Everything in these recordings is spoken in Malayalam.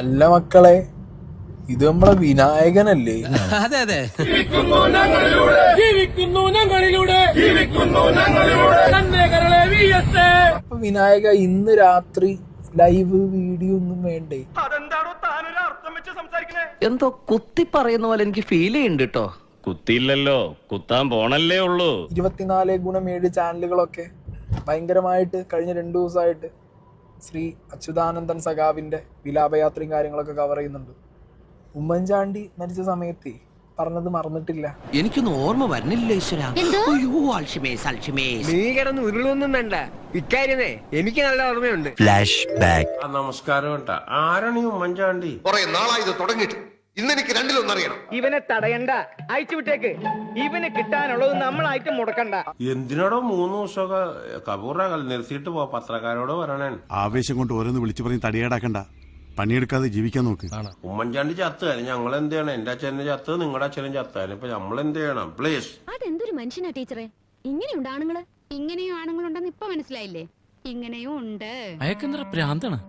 അല്ല മക്കളെ ഇത് നമ്മളെ വിനായകനല്ലേ? അതെ അതെ. അപ്പൊ വിനായക ഇന്ന് രാത്രി ലൈവ് വീഡിയോ ഒന്നും വേണ്ടേ? അതെന്താണോ താനൊരു അർത്ഥം വെച്ച് സംസാരിക്കണേ എന്തോ കുത്തി പറയുന്ന പോലെ എനിക്ക് ഫീൽ ചെയ്യുന്നുണ്ട് കേട്ടോ കുത്തിയില്ലല്ലോ കുത്താൻ പോണല്ലേ ഉള്ളൂ. ഇരുപത്തിനാല് ഗുണം ഏഴ് ചാനലുകളൊക്കെ ഭയങ്കരമായിട്ട് കഴിഞ്ഞ രണ്ടു ദിവസമായിട്ട് ശ്രീ അച്യുതാനന്ദൻ സഖാവിന്റെ വിലാപയാത്രയും കാര്യങ്ങളൊക്കെ കവർ ചെയ്യുന്നുണ്ട്. ഉമ്മൻചാണ്ടി മരിച്ച സമയത്ത് പറഞ്ഞത് മറന്നിട്ടില്ല. എനിക്കൊന്നും ഓർമ്മ വരുന്നില്ല ഈശ്വര. അയ്യോ അൽഷിമേസ് അൽഷിമേസ് നീ കിടന്ന് ഉരുളൊന്നും വേണ്ട. ഇക്കാര്യമേ എനിക്ക് നല്ല ഓർമ്മയുണ്ട്. ആ നമസ്കാരം കേട്ടാ. ആരാണ് ഈ ഉമ്മൻചാണ്ടി? കുറെ നാളായി ഇത് തുടങ്ങിയിട്ട്. ഇന്ന് എനിക്ക് രണ്ടിലൊന്നറിയണം. ഇവനെ തടയണ്ട. അയച്ചു വിട്ടേക്ക്. ഇവന് കിട്ടാനുള്ളത് നമ്മളായിട്ട് മുടക്കണ്ട. എന്തിനാടോ മൂന്ന് ദിവസമൊക്കെ കപൂറകൽ നിർത്തിയിട്ട് പോ പത്രക്കാരോട് പറയണേ. ആവേശം കൊണ്ട് ഓരോന്ന് വിളിച്ചു പറഞ്ഞ് തടിയേടാക്കണ്ട. പണിയെടുക്കാതെ ജീവിക്കാൻ നോക്ക്. ഉമ്മൻചാണ്ടി ചത്ത് ഞങ്ങൾ എന്ത് ചെയ്യണം എന്റെ അച്ഛനെ ചത്ത് നിങ്ങളുടെ അച്ഛനും ചത്താലും ഇപ്പൊ നമ്മൾ എന്ത് ചെയ്യണം പ്ലീസ് അതെന്തൊരു മനുഷ്യനാ ടീച്ചറെ? ഇങ്ങനെയുണ്ട് ആണുങ്ങൾ? ഇങ്ങനെയും ആണുങ്ങളുണ്ടെന്ന് ഇപ്പൊ മനസ്സിലായില്ലേ? ഇങ്ങനെയും ഉണ്ട്. അയക്കെന്തറ പ്രാന്താണ്?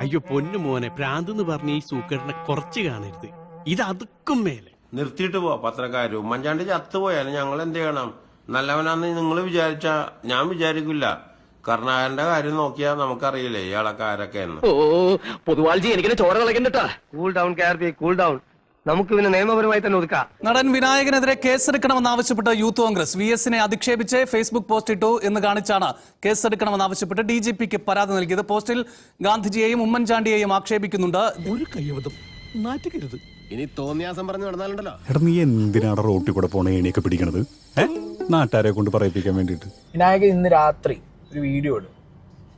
അയ്യോ പൊന്നു മോനെ ഭ്രാന്ത് പറഞ്ഞ ഈ സൂക്കറിനെ കുറച്ച് കാണരുത്. ഇത് അതുക്കും മേലെ. നിർത്തിയിട്ട് പോവാ പത്രക്കാര്. ഉമ്മൻചാണ്ടി ചത്തുപോയാലും ഞങ്ങൾ എന്ത് ചെയ്യണം? നല്ലവനാന്ന് നിങ്ങൾ വിചാരിച്ച ഞാൻ വിചാരിക്കില്ല. കർണാകരന്റെ കാര്യം നോക്കിയാ നമുക്കറിയില്ലേ ഇയാളൊക്കെ ആരൊക്കെയെന്ന്. ഓ പൊതുവാൾജി എനിക്കിനെ ചോര കളക്കണ്ടട്ടാ cool down K R P cool down നമുക്ക് ഇവനെ നിയമപരമായി തന്നെ ഒതുക്കാം. നടൻ വിനായകനെതിരെ കേസെടുക്കണമെന്നാവശ്യപ്പെട്ട് യൂത്ത് കോൺഗ്രസ്. വി എസിനെ അധിക്ഷേപിച്ച് ഫേസ്ബുക്ക് പോസ്റ്റ് ഇട്ടു എന്ന് കാണിച്ചാണ് കേസെടുക്കണമെന്നാവശ്യപ്പെട്ട് ഡി ജി പിക്ക് പരാതി നൽകിയത്. പോസ്റ്റിൽ ഗാന്ധിജിയെയും ഉമ്മൻചാണ്ടിയെയും ആക്ഷേപിക്കുന്നുണ്ട്. ഒരു കയ്യബദ്ധം നാറ്റുകരുത് ഇനി തോന്നിയാസം പറഞ്ഞു നടന്നാലുണ്ടല്ലോ. എടാ നീ എന്തിനാണ് റോട്ടിൽ കൂടെ പോണേ ഏണിയൊക്കെ പിടിക്കണത്? ഏ? നാട്ടുകാരെ കൊണ്ട് പറയിപ്പിക്കാൻ വേണ്ടിട്ട് വിനായകൻ ഇന്ന് രാത്രി ഒരു വീഡിയോ ഇടും.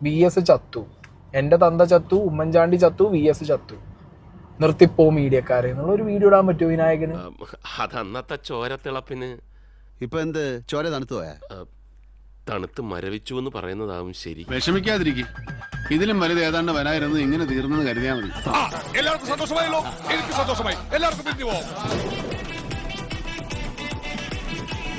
വി എസ് ചത്തു. എന്റെ തന്ത ചത്തു ഉമ്മൻചാണ്ടി ചത്തു വി എസ് ചത്തു. നിർത്തിപ്പോ മീഡിയക്കാരെ എന്നുള്ള ഒരു വീഡിയോ ഇടാൻ പറ്റുമോ വിനായകന്? അതന്നത്തെ ചോരത്തിളപ്പിന് ഇപ്പൊ എന്ത്? ചോര തണുത്തു പോയാ? തണുത്ത് മരവിച്ചു എന്ന് പറയുന്നതാവും ശരി. വിഷമിക്കാതിരിക്കും. ഇതിലും വലുത് ഏതാണ്ട് വരായിരുന്നു ഇങ്ങനെ തീർന്നെന്ന് കരുതിയാൽ മതി. എല്ലാവർക്കും സന്തോഷമായല്ലോ. എനിക്ക് സന്തോഷമായി. എല്ലാവർക്കും പിരിഞ്ഞു പോവാം.